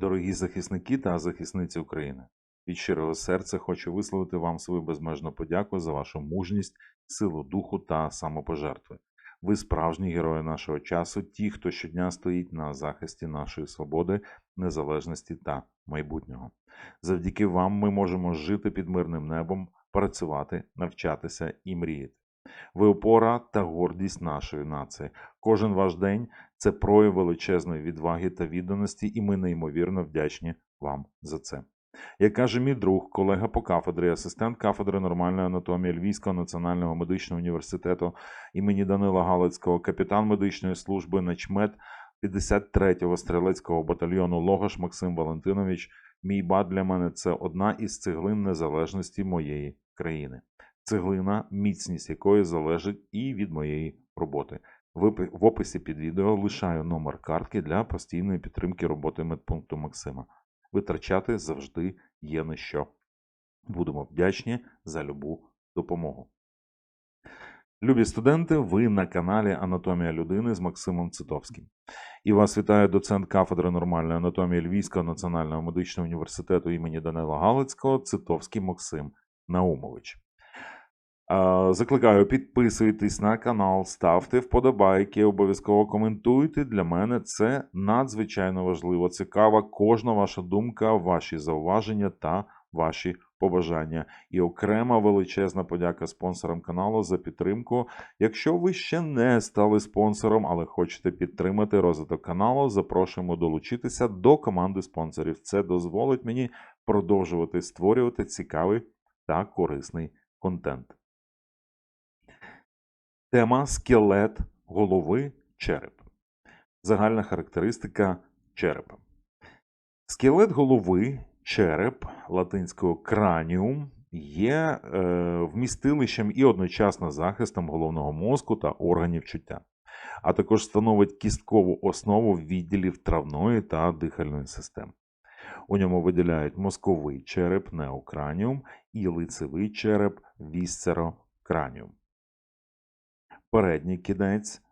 Дорогі захисники та захисниці України, від щирого серця хочу висловити вам свою безмежну подяку за вашу мужність, силу духу та самопожертви. Ви справжні герої нашого часу, ті, хто щодня стоїть на захисті нашої свободи, незалежності та майбутнього. Завдяки вам ми можемо жити під мирним небом, працювати, навчатися і мріяти. Ви опора та гордість нашої нації. Кожен ваш день це прояв величезної відваги та відданості, і ми неймовірно вдячні вам за це. Як каже мій друг, колега по кафедрі, асистент кафедри нормальної анатомії Львівського національного медичного університету імені Данила Галицького, капітан медичної служби начмет 53-го стрілецького батальйону Логаш Максим Валентинович, мій бат для мене це одна із цеглин незалежності моєї країни. Цеглина, міцність якої залежить і від моєї роботи. В описі під відео лишаю номер картки для постійної підтримки роботи медпункту Максима. Витрачати завжди є на що. Будемо вдячні за любу допомогу. Любі студенти, ви на каналі Анатомія людини з Максимом Цитовським. І вас вітає доцент кафедри нормальної анатомії Львівського національного медичного університету імені Данила Галицького Цитовський Максим Наумович. Закликаю, підписуйтесь на канал, ставте вподобайки, обов'язково коментуйте. Для мене це надзвичайно важливо. Цікава кожна ваша думка, ваші зауваження та ваші побажання. І окрема величезна подяка спонсорам каналу за підтримку. Якщо ви ще не стали спонсором, але хочете підтримати розвиток каналу, запрошуємо долучитися до команди спонсорів. Це дозволить мені продовжувати створювати цікавий та корисний контент. Тема скелет голови череп. Загальна характеристика черепа. Скелет голови, череп латинського краніум є е, вмістилищем і одночасно захистом головного мозку та органів чуття, а також становить кісткову основу відділів травної та дихальної систем. У ньому виділяють мозковий череп неокраніум і лицевий череп вісцерокраніум передній кінець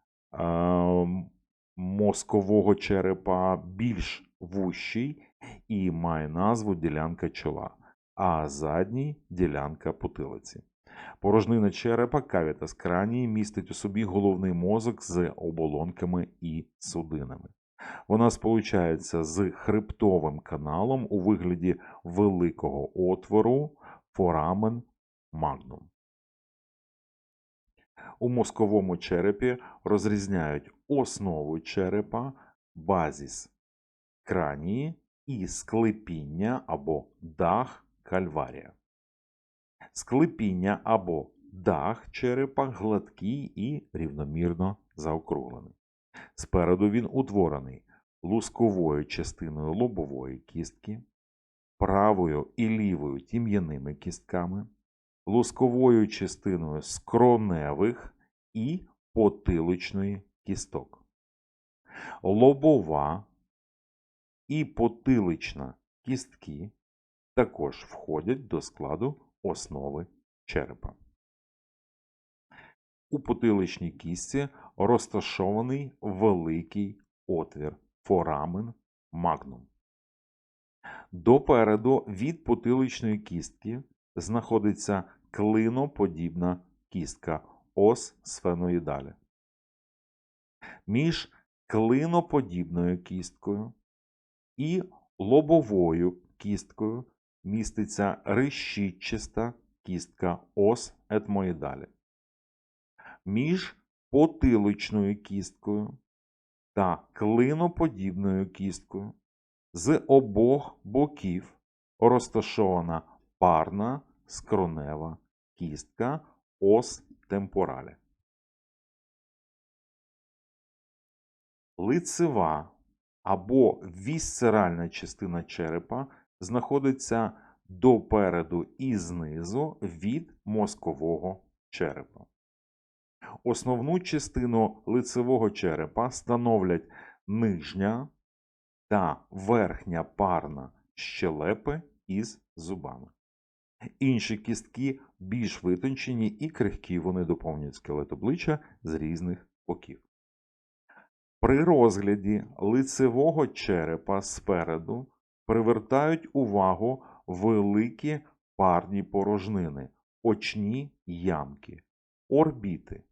мозкового черепа більш вущий і має назву ділянка чола, а задній ділянка потилиці. Порожнина черепа кавітас кранії містить у собі головний мозок з оболонками і судинами. Вона сполучається з хребтовим каналом у вигляді великого отвору форамен магнум. У мозковому черепі розрізняють основу черепа, базіс кранії і склепіння або дах кальварія. Склепіння або дах черепа гладкий і рівномірно заокруглений. Спереду він утворений лусковою частиною лобової кістки, правою і лівою тім'яними кістками, лусковою частиною скроневих і потиличної кісток. Лобова і потилична кістки також входять до складу основи черепа. У потиличній кістці розташований великий отвір форамен магнум. Допереду від потиличної кістки знаходиться клиноподібна кістка ос сфеноїдалі. Між клиноподібною кісткою і лобовою кісткою міститься решітчаста кістка ос етмоїдалі. Між потиличною кісткою та клиноподібною кісткою з обох боків розташована парна скронева кістка ос темпоралі. Лицева або вісцеральна частина черепа знаходиться допереду і знизу від мозкового черепа. Основну частину лицевого черепа становлять нижня та верхня парна щелепи із зубами. Інші кістки більш витончені і крихкі, вони доповнюють скелет обличчя з різних боків. При розгляді лицевого черепа спереду привертають увагу великі парні порожнини, очні ямки, орбіти.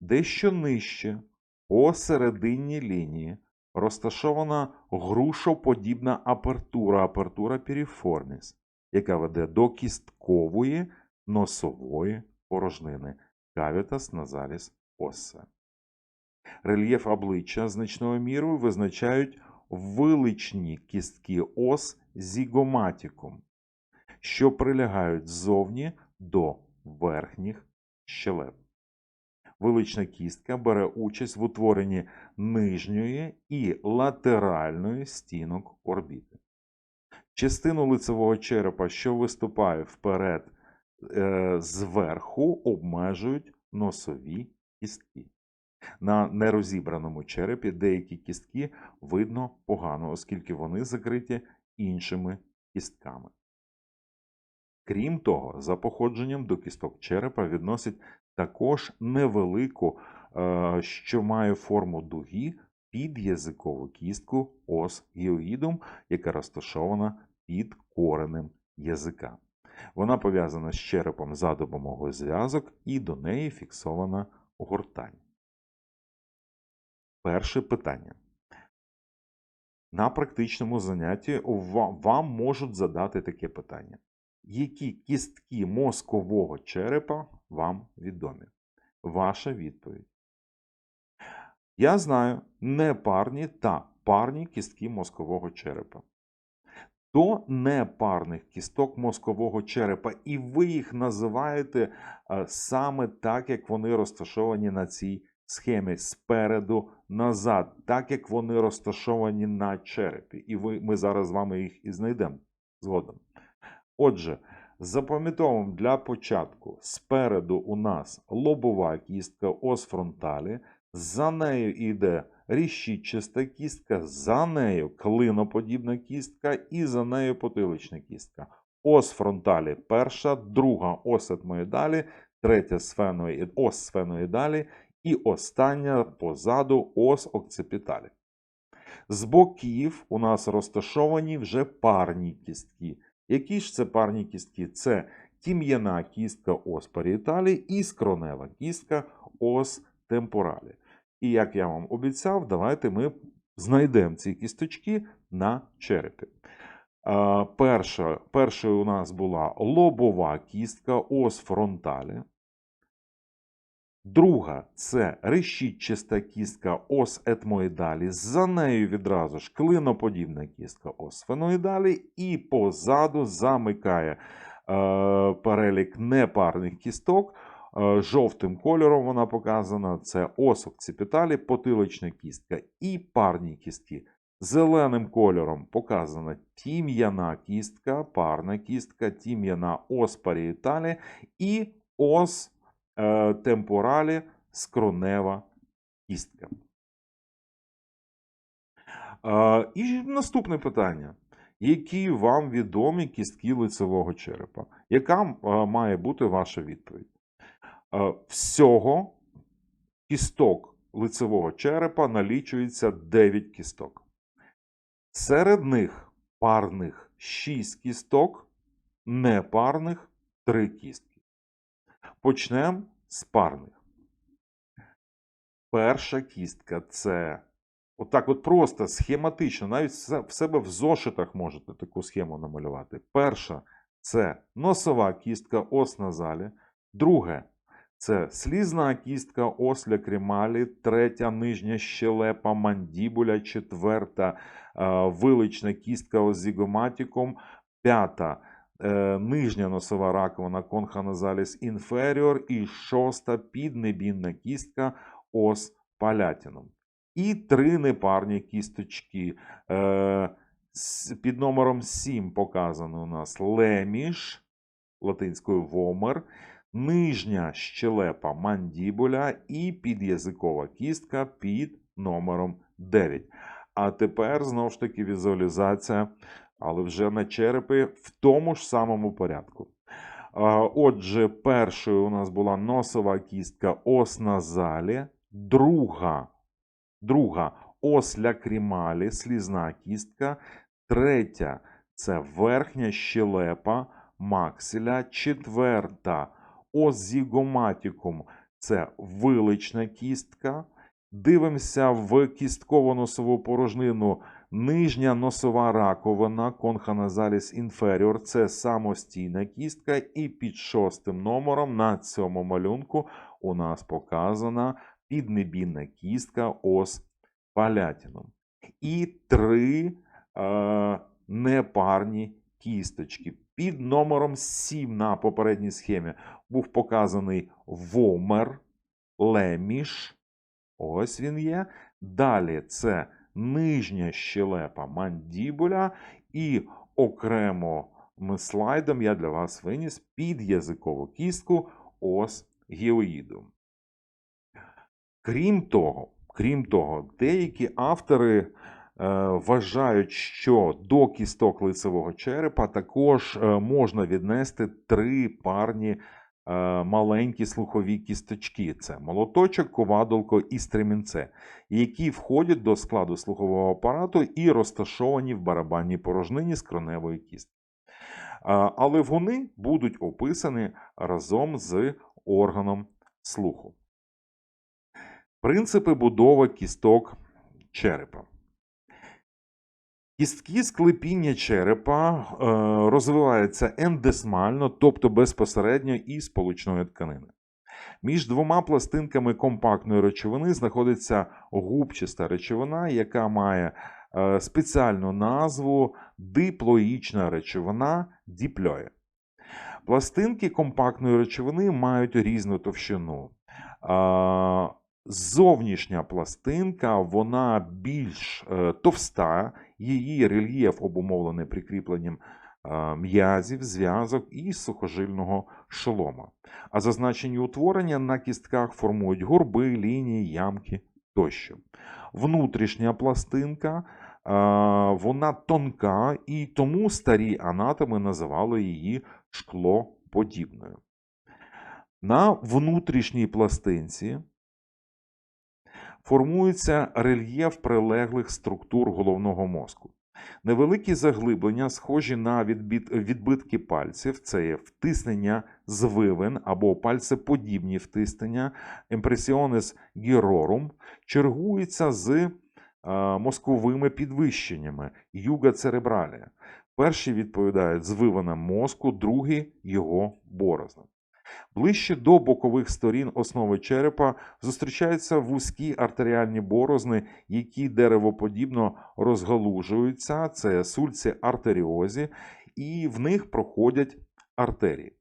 Дещо нижче, по середині лінії, розташована грушоподібна апертура, апертура піріформіс, яка веде до кісткової носової порожнини кавітас назаліс осе. Рельєф обличчя значною мірою визначають виличні кістки ос зігоматікум, що прилягають ззовні до верхніх щелеп. Вилична кістка бере участь в утворенні нижньої і латеральної стінок орбіти. Частину лицевого черепа, що виступає вперед е, зверху, обмежують носові кістки. На нерозібраному черепі деякі кістки видно погано, оскільки вони закриті іншими кістками. Крім того, за походженням до кісток черепа відносять також невелику, е, що має форму дуги, під'язикову кістку ос гіоїдум, яка розташована під коренем язика. Вона пов'язана з черепом за допомогою зв'язок і до неї фіксована гортань. Перше питання. На практичному занятті вам можуть задати таке питання. Які кістки мозкового черепа вам відомі? Ваша відповідь. Я знаю непарні та парні кістки мозкового черепа. До непарних кісток мозкового черепа, і ви їх називаєте е, саме так, як вони розташовані на цій схемі спереду назад, так як вони розташовані на черепі. І ви, ми зараз з вами їх і знайдемо згодом. Отже, запам'ятовуємо для початку спереду у нас лобова кістка ос фронталі, за нею йде ріщичаста кістка, за нею клиноподібна кістка і за нею потилична кістка. Ос фронталі перша, друга ос етмоїдалі, третя сфеноїд, сфеноїдалі і остання позаду ос окципіталі. З боків у нас розташовані вже парні кістки. Які ж це парні кістки? Це тім'яна кістка ос паріеталі і скронева кістка ос темпоралі. І як я вам обіцяв, давайте ми знайдемо ці кісточки на черепі. Перша, першою у нас була лобова кістка ос фронталі. Друга це решітчаста кістка ос етмоїдалі. За нею відразу ж клиноподібна кістка ос феноїдалі. І позаду замикає е, перелік непарних кісток. Е, Жовтим кольором вона показана. Це ос окципіталі, потилична кістка і парні кістки. Зеленим кольором показана тім'яна кістка, парна кістка, тім'яна ос паріеталі і ос е, темпоралі скронева кістка. Е, і наступне питання. Які вам відомі кістки лицевого черепа? Яка е, має бути ваша відповідь? Е, всього кісток лицевого черепа налічується 9 кісток. Серед них парних 6 кісток, непарних 3 кістки. Почнемо з парних. Перша кістка це отак от просто схематично, навіть в себе в зошитах можете таку схему намалювати. Перша це носова кістка ос назалі. Друге це слізна кістка ос лякрималі, третя нижня щелепа мандібуля, четверта е, вилична кістка ос зігоматікум, п'ята е, нижня носова раковина конха назаліс інферіор і шоста піднебінна кістка ос палятінум. І три непарні кісточки. Е, під номером 7 показано у нас леміш, латинською вомер, нижня щелепа мандібуля і під'язикова кістка під номером 9. А тепер знову ж таки візуалізація, але вже на черепі в тому ж самому порядку. Отже, першою у нас була носова кістка ос назалі, друга, друга ос лякрімалі, слізна кістка, Третя це верхня щелепа максиля. Четверта озігоматікум це вилична кістка. Дивимося в кістково-носову порожнину. Нижня носова раковина конханазаліс інферіор це самостійна кістка. І під шостим номером на цьому малюнку у нас показана піднебінна кістка ос палятіном. І три е, непарні кісточки. Під номером 7 на попередній схемі був показаний вомер, леміш. Ось він є. Далі це нижня щелепа мандібуля. І окремо слайдом я для вас виніс під'язикову кістку ос геоїду. Крім того, крім того, деякі автори вважають, що до кісток лицевого черепа також е, можна віднести три парні е, маленькі слухові кісточки: це молоточок, ковадолко і стремінце, які входять до складу слухового апарату і розташовані в барабанній порожнині скроневої кістки. Е, Але вони будуть описані разом з органом слуху. Принципи будови кісток черепа. Кістки склепіння черепа е, розвиваються ендесмально, тобто безпосередньо із сполучної тканини. Між двома пластинками компактної речовини знаходиться губчаста речовина, яка має е, спеціальну назву диплоїчна речовина діплоє. Пластинки компактної речовини мають різну товщину. Е, Зовнішня пластинка вона більш товста, її рельєф обумовлений прикріпленням м'язів, зв'язок і сухожильного шолома. А зазначені утворення на кістках формують горби, лінії, ямки тощо. Внутрішня пластинка вона тонка, і тому старі анатоми називали її шклоподібною. На внутрішній пластинці формується рельєф прилеглих структур головного мозку. Невеликі заглиблення, схожі на відбит, відбитки пальців, це є втиснення звивин або пальцеподібні втиснення, емпресіонес гірорум, чергуються з е, мозковими підвищеннями юга церебралія. Перші відповідають звивинам мозку, другі його борознам. Ближче до бокових сторін основи черепа зустрічаються вузькі артеріальні борозни, які деревоподібно розгалужуються, це сульці артеріозі, і в них проходять артерії.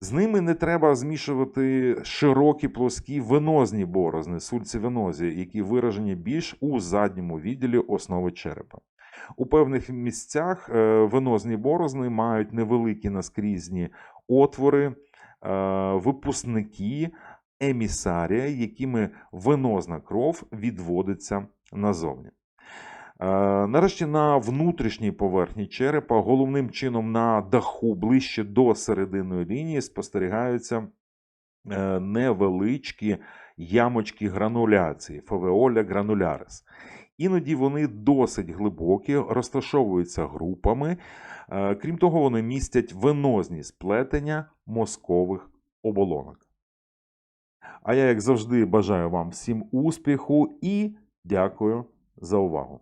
З ними не треба змішувати широкі плоскі венозні борозни, сульцівенозі, які виражені більш у задньому відділі основи черепа. У певних місцях е, венозні борозни мають невеликі наскрізні отвори, випускники емісарія, якими венозна кров відводиться назовні. Е, Нарешті на внутрішній поверхні черепа, головним чином на даху ближче до серединної лінії, спостерігаються е, невеличкі ямочки грануляції фовеоля гранулярис. Іноді вони досить глибокі, розташовуються групами. Е, Крім того, вони містять венозні сплетення мозкових оболонок. А я, як завжди, бажаю вам всім успіху і дякую за увагу.